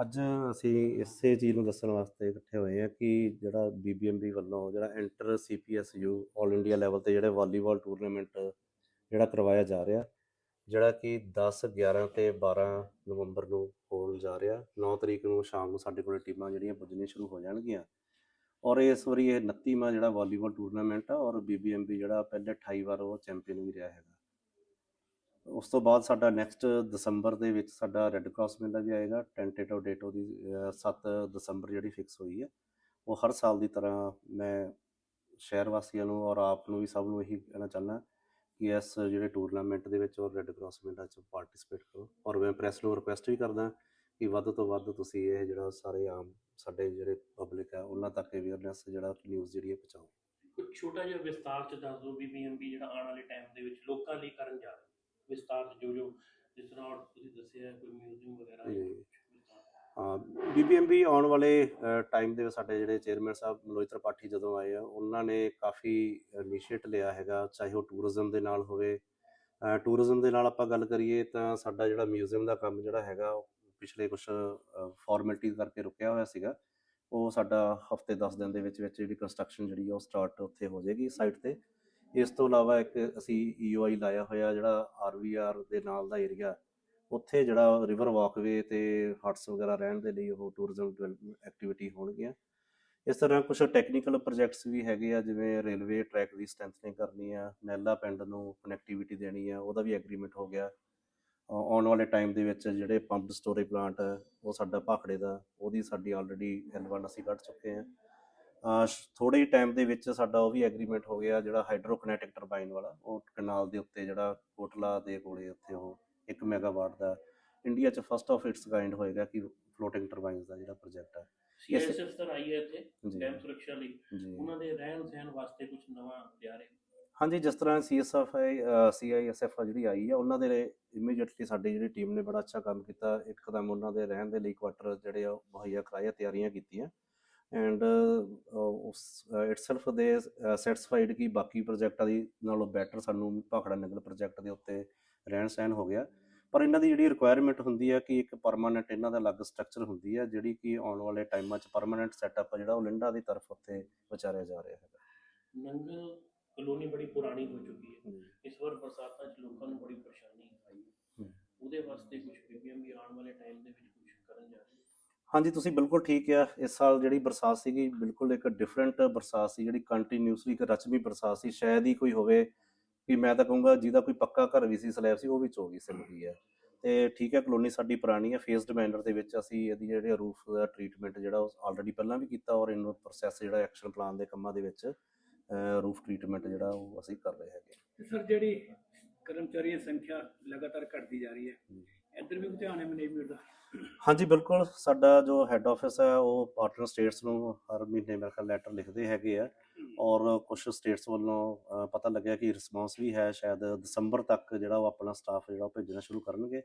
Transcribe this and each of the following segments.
ਅੱਜ ਅਸੀਂ ਇਸੇ ਚੀਜ਼ ਨੂੰ ਦੱਸਣ ਵਾਸਤੇ ਇਕੱਠੇ ਹੋਏ ਹਾਂ ਕਿ ਜਿਹੜਾ ਬੀਬੀਐਮਬੀ ਵੱਲੋਂ ਜਿਹੜਾ ਇੰਟਰ ਸੀਪੀਐਸਯੂ 올 ਇੰਡੀਆ ਲੈਵਲ ਤੇ ਜਿਹੜੇ ਵਾਲੀਬਾਲ ਟੂਰਨਾਮੈਂਟ ਜਿਹੜਾ ਕਰਵਾਇਆ ਜਾ ਰਿਹਾ, ਜਿਹੜਾ ਕਿ 10 11 ਤੇ 12 ਨਵੰਬਰ ਨੂੰ ਹੋਣ ਜਾ ਰਿਹਾ 9 ਤਰੀਕ ਨੂੰ ਸ਼ਾਮ ਨੂੰ ਸਾਡੇ ਕੋਲ ਟੀਮਾਂ ਜਿਹੜੀਆਂ ਪੁੱਜਣੀਆਂ ਸ਼ੁਰੂ ਹੋ ਜਾਣਗੀਆਂ। ਔਰ ਇਸ ਵਾਰੀ ਇਹ 29ਵਾਂ ਜਿਹੜਾ ਵਾਲੀਬਾਲ ਟੂਰਨਾਮੈਂਟ ਆ ਔਰ ਬੀਬੀਐਮਬੀ ਜਿਹੜਾ ਪਹਿਲੇ 28 ਵਾਰ ਉਹ ਚੈਂਪੀਅਨ ਵੀ ਰਿਹਾ ਹੈਗਾ। ਉਸ ਤੋਂ ਬਾਅਦ ਸਾਡਾ ਨੈਕਸਟ ਦਸੰਬਰ ਦੇ ਵਿੱਚ ਸਾਡਾ ਰੈੱਡ ਕਰਾਸ ਮੇਲਾ ਵੀ ਆਏਗਾ ਟੈਂਟੇਟਿਵ ਡੇਟ ਉਹਦੀ ਅਹ, 7 ਦਸੰਬਰ ਜਿਹੜੀ ਫਿਕਸ ਹੋਈ ਹੈ ਉਹ ਹਰ ਸਾਲ ਦੀ ਤਰ੍ਹਾਂ ਮੈਂ ਸ਼ਹਿਰ ਵਾਸੀਆਂ ਨੂੰ ਔਰ ਆਪ ਨੂੰ ਵੀ ਸਭ ਨੂੰ ਇਹੀ ਕਹਿਣਾ ਚਾਹੁੰਦਾ ਕਿ ਇਸ ਜਿਹੜੇ ਟੂਰਨਾਮੈਂਟ ਦੇ ਵਿੱਚ ਔਰ ਰੈੱਡ ਕਰਾਸ ਮੇਲਾ 'ਚ ਪਾਰਟਿਸਿਪੇਟ ਕਰੋ ਔਰ ਮੈਂ ਪ੍ਰੈਸ ਨੂੰ ਰਿਕੁਐਸਟ ਵੀ ਕਰਦਾ ਕਿ ਵੱਧ ਤੋਂ ਵੱਧ ਤੁਸੀਂ ਇਹ ਜਿਹੜਾ ਸਾਰੇ ਆਮ ਸਾਡੇ ਜਿਹੜੇ ਪਬਲਿਕ ਹੈ ਉਹਨਾਂ ਤੱਕ ਅਵੇਅਰਨੈਸ ਜਿਹੜਾ ਨਿਊਜ਼ ਜਿਹੜੀ ਹੈ ਪਹੁੰਚਾਓ। ਕੁਝ ਛੋਟਾ ਜਿਹਾ ਵਿਸਤਾਰ ਚ ਦੱਸ ਦਿਓ ਬੀਬੀਐਮਬੀ ਜਿਹੜਾ ਆਉਣ ਵਾਲੇ ਟਾਈਮ ਦੇ ਵਿੱਚ ਲੋਕਾਂ ਲਈ ਕਰਨ ਜਾ ਰਿਹਾ ਵਿਸਤਾਰ ਚ ਜੋ ਜੋ ਜਿਸ ਤਰ੍ਹਾਂ ਹੁਣ ਤੁਸੀਂ ਦੱਸਿਆ ਕੋਈ ਮਿਊਜ਼ੀਅਮ ਵਗੈਰਾ ਜਾਂ। ਹਾਂ ਬੀਬੀਐਮਬੀ ਆਉਣ ਵਾਲੇ ਟਾਈਮ ਦੇ ਵਿੱਚ ਸਾਡੇ ਜਿਹੜੇ ਚੇਅਰਮੈਨ ਸਾਹਿਬ ਮਨੋਜ ਤ੍ਰਿਪਾਠੀ ਜਦੋਂ ਆਏ ਆ ਉਹਨਾਂ ਨੇ ਕਾਫੀ ਇਨੀਸ਼ੀਏਟ ਲਿਆ ਹੈਗਾ ਚਾਹੇ ਉਹ ਟੂਰਿਜ਼ਮ ਦੇ ਨਾਲ ਹੋਵੇ। ਟੂਰਿਜ਼ਮ ਦੇ ਨਾਲ ਆਪਾਂ ਗੱਲ ਕਰੀਏ ਤਾਂ ਸਾਡਾ ਜਿਹੜਾ ਮਿਊਜ਼ੀਅਮ ਦਾ ਕੰਮ ਜਿਹੜਾ ਹੈਗਾ ਉਹ ਪਿਛਲੇ ਕੁਝ ਫਾਰਮੈਲਿਟੀ ਕਰਕੇ ਰੁਕਿਆ ਹੋਇਆ ਸੀਗਾ। ਉਹ ਸਾਡਾ ਹਫ਼ਤੇ 10 ਦਿਨ ਦੇ ਵਿੱਚ ਵਿੱਚ ਜਿਹੜੀ ਕੰਸਟਰਕਸ਼ਨ ਜਿਹੜੀ ਆ ਉਹ ਸਟਾਰਟ ਉੱਥੇ ਹੋ ਜਾਏਗੀ ਸਾਈਟ ਤੇ। ਇਸ ਤੋਂ ਇਲਾਵਾ ਇੱਕ ਅਸੀਂ ਈਓਆਈ ਲਾਇਆ ਹੋਇਆ, ਜਿਹੜਾ ਆਰਵੀਆਰ ਦੇ ਨਾਲ ਦਾ ਏਰੀਆ ਉੱਥੇ ਜਿਹੜਾ ਰਿਵਰ ਵਾਕਵੇ ਤੇ ਹਟਸ ਵਗੈਰਾ ਰਹਿਣ ਦੇ ਲਈ ਉਹ ਟੂਰਿਜ਼ਮ ਡਿਵੈਲਪਮੈਂਟ ਐਕਟੀਵਿਟੀ ਹੋਣਗੀਆਂ। ਇਸ ਤਰ੍ਹਾਂ ਕੁਝ ਟੈਕਨੀਕਲ ਪ੍ਰੋਜੈਕਟਸ ਵੀ ਹੈਗੇ ਆ, ਜਿਵੇਂ ਰੇਲਵੇ ਟਰੈਕ ਦੀ ਸਟਰੈਂਥਨਿੰਗ ਕਰਨੀ ਆ, ਨੈਲਾ ਪਿੰਡ ਨੂੰ ਕਨੈਕਟੀਵਿਟੀ ਦੇਣੀ ਆ, ਉਹਦਾ ਵੀ ਐਗਰੀਮੈਂਟ ਹੋ ਗਿਆ। ਆਉਣ ਵਾਲੇ ਟਾਈਮ ਦੇ ਵਿੱਚ ਜਿਹੜੇ ਪੰਪ ਸਟੋਰੇਜ ਪਲਾਂਟ ਹੈ ਉਹ ਸਾਡਾ ਭਾਖੜੇ ਦਾ, ਉਹਦੀ ਸਾਡੀ ਆਲਰੇਡੀ ਐਲ1 ਅਸੀਂ ਕੱਢ ਚੁੱਕੇ ਹਾਂ ਥੋੜੇ ਹੀ ਟਾਈਮ ਦੇ ਵਿੱਚ ਸਾਡਾ ਉਹ ਵੀ ਐਗਰੀਮੈਂਟ ਹੋ ਗਿਆ ਜਿਹੜਾ ਹਾਈਡਰੋਕਨੈਟਿਕ ਟਰਬਾਈਨ ਵਾਲਾ ਉਹ ਕਨਾਲ ਦੇ ਉੱਤੇ ਜਿਹੜਾ ਕੋਟਲਾ ਦੇ ਕੋਲੇ ਉੱਥੇ ਉਹ 1 ਮੈਗਾਵਾਟ ਦਾ ਇੰਡੀਆ 'ਚ ਫਸਟ ਆਫ ਇਟਸ ਕਾਈਂਡ ਹੋਏਗਾ ਕਿ ਫਲੋਟਿੰਗ ਟਰਬਾਈਨਸ ਦਾ ਜਿਹੜਾ ਪ੍ਰੋਜੈਕਟ ਹੈ ਸੀਐਸਐਸ ਸਰ ਆਈ ਹੈ ਇੱਥੇ ਜੀ। ਡੈਮ ਸੁਰੱਖਿਆ ਲਈ। ਉਹਨਾਂ ਦੇ ਰਹਿਣ ਸਹਿਣ ਵਾਸਤੇ ਕੁਝ ਨਵਾਂ ਲਿਆ ਰਹੇ ਹਾਂਜੀ ਜਿਸ ਤਰ੍ਹਾਂ ਸੀਐਸਐਫ ਸੀਆਈਐਸਐਫ ਜਿਹੜੀ ਆਈ ਹੈ ਉਹਨਾਂ ਦੇ ਇਮੀਡੀਏਟਲੀ ਸਾਡੀ ਜਿਹੜੀ ਟੀਮ ਨੇ ਬੜਾ ਅੱਛਾ ਕੰਮ ਕੀਤਾ। ਇੱਕਦਮ ਉਹਨਾਂ ਦੇ ਰਹਿਣ ਦੇ ਲਈ ਕੁਆਟਰ ਜਿਹੜੇ ਆ ਉਹ ਮੁਹੱਈਆ ਕਰਾਇਆ ਤਿਆਰੀਆਂ ਕੀਤੀਆਂ। ਐਂਡ ਉਸ ਇਟਸੈਲਫ ਦੇ ਸੈਟੀਸਫਾਈਡ ਕਿ ਬਾਕੀ ਪ੍ਰੋਜੈਕਟਾਂ ਦੀ ਨਾਲੋਂ ਬੈਟਰ ਸਾਨੂੰ ਭਾਖੜਾ ਨਗਰ ਪ੍ਰੋਜੈਕਟ ਦੇ ਉੱਤੇ ਰਹਿਣ ਸਹਿਣ ਹੋ ਗਿਆ। ਪਰ ਇਹਨਾਂ ਦੀ ਜਿਹੜੀ ਰਿਕੁਆਇਰਮੈਂਟ ਹੁੰਦੀ ਹੈ ਕਿ ਇੱਕ ਪਰਮਾਨੈਂਟ ਇਹਨਾਂ ਦਾ ਅਲੱਗ ਸਟਰਕਚਰ ਹੁੰਦੀ ਹੈ ਜਿਹੜੀ ਕਿ ਆਉਣ ਵਾਲੇ ਟਾਈਮਾਂ 'ਚ ਪਰਮਾਨੈਂਟ ਸੈਟਅਪ ਜਿਹੜਾ ਉਹ ਲਿੰਡਾ ਦੀ ਤਰਫ ਉੱਤੇ ਵਿਚਾਰਿਆ ਜਾ ਰਿਹਾ ਹੈਗਾ। ਨੰਗਲ ਕਲੋਨੀ ਬੜੀ ਪੁਰਾਣੀ ਹੋ ਚੁੱਕੀ ਹੈ। ਇਸ ਵਾਰ ਬਰਸਾਤਾਂ 'ਚ ਲੋਕਾਂ ਨੂੰ ਬੜੀ ਪਰੇਸ਼ਾਨੀ ਆਈ। ਹੈ। ਉਹਦੇ ਵਾਸਤੇ ਕੁਝ ਬੀਬੀਐਮਬੀ ਆਉਣ ਵਾਲੇ ਟਾਈਮ ਦੇ ਵਿੱਚ ਕੁਝ ਕਰਨ ਜਾ ਰਹੀ ਹੈ ਹਾਂਜੀ, ਤੁਸੀਂ ਬਿਲਕੁਲ ਠੀਕ ਆ ਇਸ ਸਾਲ ਜਿਹੜੀ ਬਰਸਾਤ ਸੀਗੀ, ਬਿਲਕੁਲ ਇੱਕ ਡਿਫਰੈਂਟ ਬਰਸਾਤ ਸੀ, ਜਿਹੜੀ ਕੰਟੀਨਿਊਸਲੀ ਇੱਕ ਰਚਮੀ ਬਰਸਾਤ ਸੀ। ਸ਼ਾਇਦ ਹੀ ਕੋਈ ਹੋਵੇ ਕਿ ਮੈਂ ਤਾਂ ਕਹੂੰਗਾ ਜਿਹਦਾ ਕੋਈ ਪੱਕਾ ਘਰ ਵੀ ਸੀ, ਸਲੈਬ ਸੀ, ਉਹ ਵੀ ਚੋ ਗਈ ਸਿਲ ਗਈ ਹੈ। ਤੇ ਠੀਕ ਹੈ, ਕਲੋਨੀ ਸਾਡੀ ਪੁਰਾਣੀ ਹੈ ਫੇਸਡ ਮੈਨਰ ਦੇ ਵਿੱਚ ਅਸੀਂ ਇਹਦੀ ਜਿਹੜੇ ਰੂਫ ਦਾ ਟ੍ਰੀਟਮੈਂਟ ਜਿਹੜਾ ਉਹ ਆਲਰੇਡੀ ਪਹਿਲਾਂ ਵੀ ਕੀਤਾ ਔਰ ਇਹਨੂੰ ਪ੍ਰੋਸੈਸ ਜਿਹੜਾ ਐਕਸ਼ਨ ਪਲਾਨ ਦੇ ਕੰਮਾਂ ਦੇ ਵਿੱਚ ਰੂਫ ਟ੍ਰੀਟਮੈਂਟ ਜਿਹੜਾ ਉਹ ਅਸੀਂ ਕਰ ਰਹੇ ਹੈਗੇ। ਸਰ, ਜਿਹੜੀ ਕਰਮਚਾਰੀਆਂ ਦੀ ਸੰਖਿਆ ਲਗਾਤਾਰ ਘਟਦੀ ਜਾ ਰਹੀ ਹੈ। ਇੱਧਰ ਵੀ ਕੋਈ ਧਿਆਨ ਹੈ ਮੈਨੇਜਮੈਂਟ ਦਾ? ਹਾਂਜੀ ਬਿਲਕੁਲ। ਸਾਡਾ ਜੋ ਹੈੱਡ ਆਫਿਸ ਹੈ ਉਹ ਪਾਰਟਨਰ ਸਟੇਟਸ ਨੂੰ ਹਰ ਮਹੀਨੇ ਮੇਰੇ ਖਿਆਲ ਲੈਟਰ ਲਿਖਦੇ ਹੈਗੇ ਆ। ਔਰ ਕੁਝ ਸਟੇਟਸ ਵੱਲੋਂ ਅ, ਪਤਾ ਲੱਗਿਆ ਕਿ ਰਿਸਪਾਂਸ ਵੀ ਹੈ ਸ਼ਾਇਦ ਦਸੰਬਰ ਤੱਕ ਜਿਹੜਾ ਉਹ ਆਪਣਾ ਸਟਾਫ ਜਿਹੜਾ ਉਹ ਭੇਜਣਾ ਸ਼ੁਰੂ ਕਰਨਗੇ।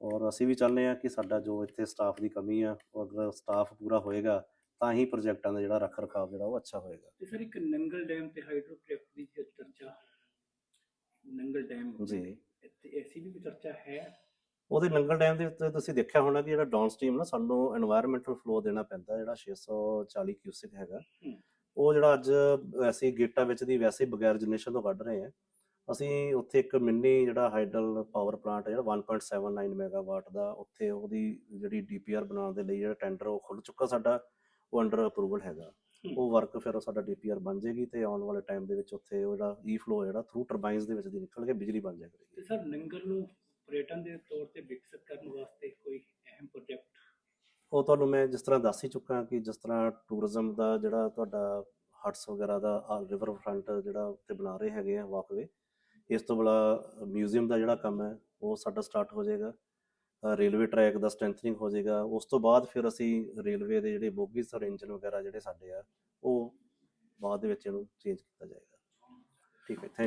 ਔਰ ਅਸੀਂ ਵੀ ਚਾਹੁੰਦੇ ਹਾਂ ਕਿ ਸਾਡਾ ਜੋ ਇੱਥੇ ਸਟਾਫ ਦੀ ਕਮੀ ਆ ਉਹ ਅਗਰ ਸਟਾਫ ਪੂਰਾ ਹੋਏਗਾ ਤਾਂ ਹੀ ਪ੍ਰੋਜੈਕਟਾਂ ਦਾ ਜਿਹੜਾ ਰੱਖ ਰਖਾਵ ਜਿਹੜਾ ਉਹ ਅੱਛਾ ਹੋਏਗਾ। ਤੇ ਸਰ ਇੱਕ ਨੰਗਲ ਡੈਮ ਤੇ ਹਾਈਡਰੋ ਪ੍ਰੋਜੈਕਟ ਦੀ ਜੋ ਚਰਚਾ ਨੰਗਲ ਡੈਮ ਜੀ। ਇੱਥੇ ਐਸੀ ਵੀ ਕੋਈ ਚਰਚਾ ਹੈ। ਉਹਦੇ ਨੰਗਲ ਡੈਮ ਦੇ ਉੱਤੇ ਤੁਸੀਂ ਦੇਖਿਆ ਹੋਣਾ ਵੀ ਜਿਹੜਾ ਡਾਊਨ ਸਟ੍ਰੀਮ ਨਾ ਸਾਨੂੰ এনवायरमेंटਲ ਫਲੋ ਦੇਣਾ ਪੈਂਦਾ ਜਿਹੜਾ 640 ਕਿਊਸਿਕ ਹੈਗਾ। ਉਹ ਜਿਹੜਾ ਅੱਜ ਵੈਸੇ ਗੇਟਾ ਵਿੱਚ ਦੀ ਵੈਸੇ ਬਗੈਰ ਜਨਰੇਸ਼ਨ ਤੋਂ ਕੱਢ ਰਹੇ ਆ। ਅਸੀਂ ਉੱਥੇ ਇੱਕ ਮਿੰਨੀ ਜਿਹੜਾ ਹਾਈਡਲ ਪਾਵਰ ਪਲਾਂਟ ਜਿਹੜਾ 1.79 ਮੈਗਾਵਾਟ ਦਾ ਉੱਥੇ ਉਹਦੀ ਜਿਹੜੀ ਡੀਪੀਆਰ ਬਣਾਉਣ ਦੇ ਲਈ ਜਿਹੜਾ ਟੈਂਡਰ ਉਹ ਖੁੱਲ ਚੁੱਕਾ ਸਾਡਾ ਉਹ ਅੰਡਰ ਅਪਰੂਵਲ ਹੈਗਾ। ਉਹ ਵਰਕ ਫਿਰ ਸਾਡਾ ਡੀਪੀਆਰ ਬਣ ਜਾਏਗੀ ਤੇ ਆਉਣ ਵਾਲੇ ਟਾਈਮ ਦੇ ਵਿੱਚ ਉੱਥੇ ਉਹ ਜਿਹੜਾ ਈ ਫਲੋ ਜਿਹੜਾ ਥਰੂ ਟਰਬਾਈਨਸ ਦੇ ਵਿੱਚ ਦੀ ਨਿਕਲ ਕੇ ਬਿਜਲੀ ਬਣ ਜਾਇਆ ਕਰੇਗੀ ਤੇ ਸਰ ਨੰਗਲ ਨੂੰ ਪਰਯਟਨ ਦੇ ਤੌਰ ਤੇ ਵਿਕਸਿਤ ਕਰਨ ਵਾਸਤੇ ਕੋਈ ਅਹਿਮ ਪ੍ਰੋਜੈਕਟ ਉਹ ਤੁਹਾਨੂੰ ਮੈਂ ਜਿਸ ਤਰ੍ਹਾਂ ਦੱਸ ਹੀ ਚੁੱਕਾ ਕਿ ਜਿਸ ਤਰ੍ਹਾਂ ਟੂਰਿਜ਼ਮ ਦਾ ਜਿਹੜਾ ਤੁਹਾਡਾ ਹਟਸ ਵਗੈਰਾ ਦਾ ਰਿਵਰ ਫਰੰਟ ਜਿਹੜਾ ਉੱਤੇ ਬਣਾ ਰਹੇ ਹੈਗੇ ਆ ਵਾਕਵੇ ਇਸ ਤੋਂ ਬਲਾ ਮਿਊਜ਼ੀਅਮ ਦਾ ਜਿਹੜਾ ਕੰਮ ਹੈ ਉਹ ਸਾਡਾ ਸਟਾਰਟ ਹੋ ਜਾਏਗਾ। ਰੇਲਵੇ ਟਰੈਕ ਦਾ ਸਟਰੈਂਥਨਿੰਗ ਹੋ ਜਾਏਗਾ। ਉਸ ਤੋਂ ਬਾਅਦ ਫਿਰ ਅਸੀਂ ਰੇਲਵੇ ਦੇ ਜਿਹੜੇ ਬੋਗੀਸ ਔਰ ਇੰਜਨ ਵਗੈਰਾ ਜਿਹੜੇ ਸਾਡੇ ਆ, ਉਹ ਬਾਅਦ ਦੇ ਵਿੱਚ ਇਹਨੂੰ ਚੇਂਜ ਕੀਤਾ ਜਾਏਗਾ। ਠੀਕ ਹੈ ਥੈਂਕ